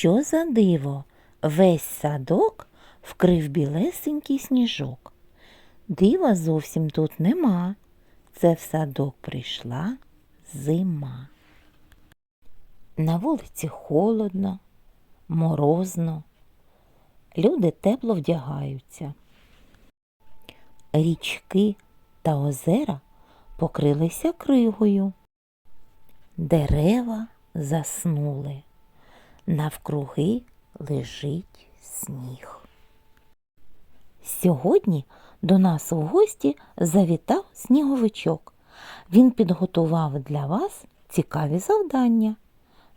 Що за диво? Весь садок вкрив білесенький сніжок. Дива зовсім тут нема. Це в садок прийшла зима. На вулиці холодно, морозно. Люди тепло вдягаються. Річки та озера покрилися кригою. Дерева заснули. Навкруги лежить сніг. Сьогодні до нас у гості завітав сніговичок. Він підготував для вас цікаві завдання.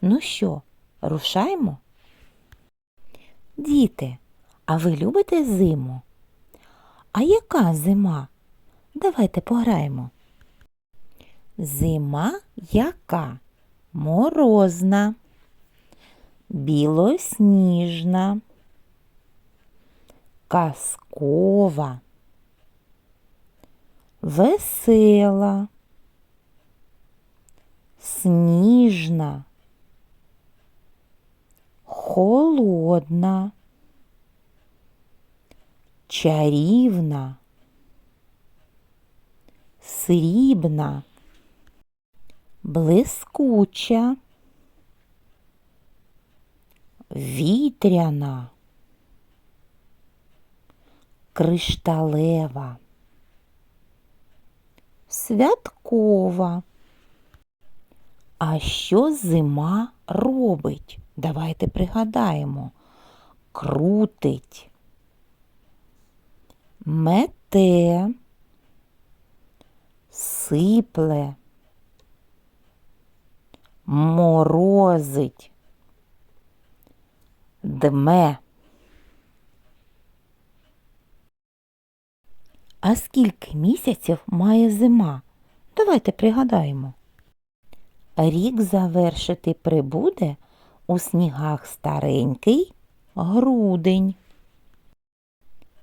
Ну що, рушаймо? Діти, а ви любите зиму? А яка зима? Давайте пограємо. Зима яка? Морозна, білосніжна, казкова, весела, сніжна, холодна, чарівна, срібна, блискуча, вітряна, кришталева, святкова. А що зима робить? Давайте пригадаємо. Крутить, мете, сипле, морозить, дме. А скільки місяців має зима? Давайте пригадаємо. Рік завершити прибуде у снігах старенький грудень.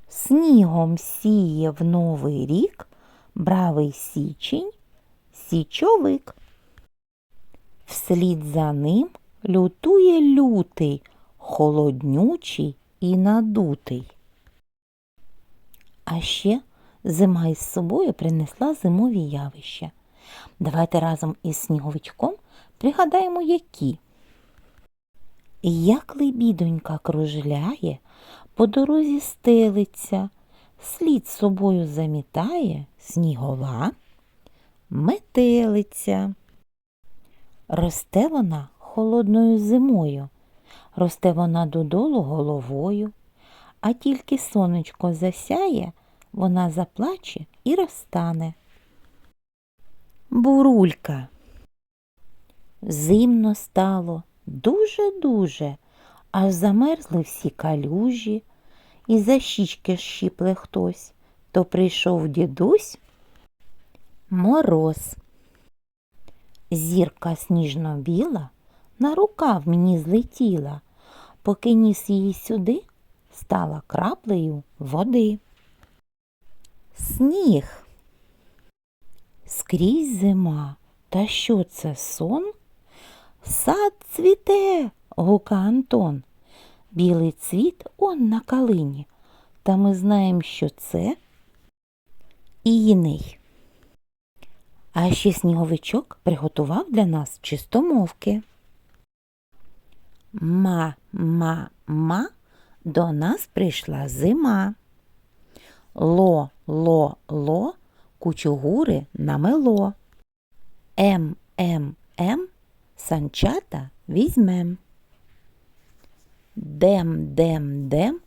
Снігом сіє в новий рік бравий січень, січовик. Вслід за ним лютує лютий, холоднючий і надутий. А ще зима із собою принесла зимові явища. Давайте разом із сніговичком пригадаємо, які. Як лебідонька кружляє, по дорозі стелиться, слід собою замітає снігова метелиця. Росте вона холодною зимою, росте вона додолу головою, а тільки сонечко засяє, вона заплаче і розтане. Бурулька. Зимно стало дуже-дуже, аж замерзли всі калюжі, і за щічки щіпле хтось, то прийшов дідусь мороз. Зірка сніжно-біла на рукав мені злетіла, поки ніс її сюди, стала краплею води. Сніг. Скрізь зима. Та що це сон? Сад цвіте, гука Антон. Білий цвіт он на калині. Та ми знаємо, що це іний. А ще сніговичок приготував для нас чистомовки. Ма, ма, ма, до нас прийшла зима. Ло, ло, ло, кучугури намело. Ем, ем, ем, санчата візьмем. Дем, дем, дем,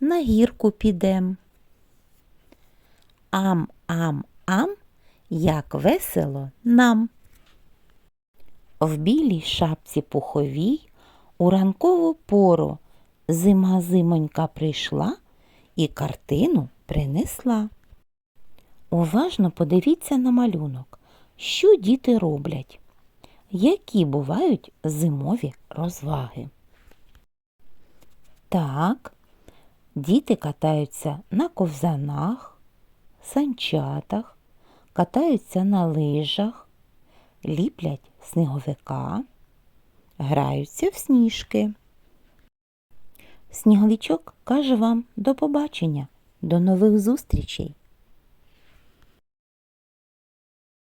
на гірку підем. Ам, ам, ам, як весело нам. В білій шапці пуховій у ранкову пору зима зимонька прийшла і картину принесла. Уважно подивіться на малюнок, що діти роблять, які бувають зимові розваги. Так, діти катаються на ковзанах, санчатах, катаються на лижах, ліплять сніговика, граються в сніжки. Сніговічок каже вам до побачення, до нових зустрічей!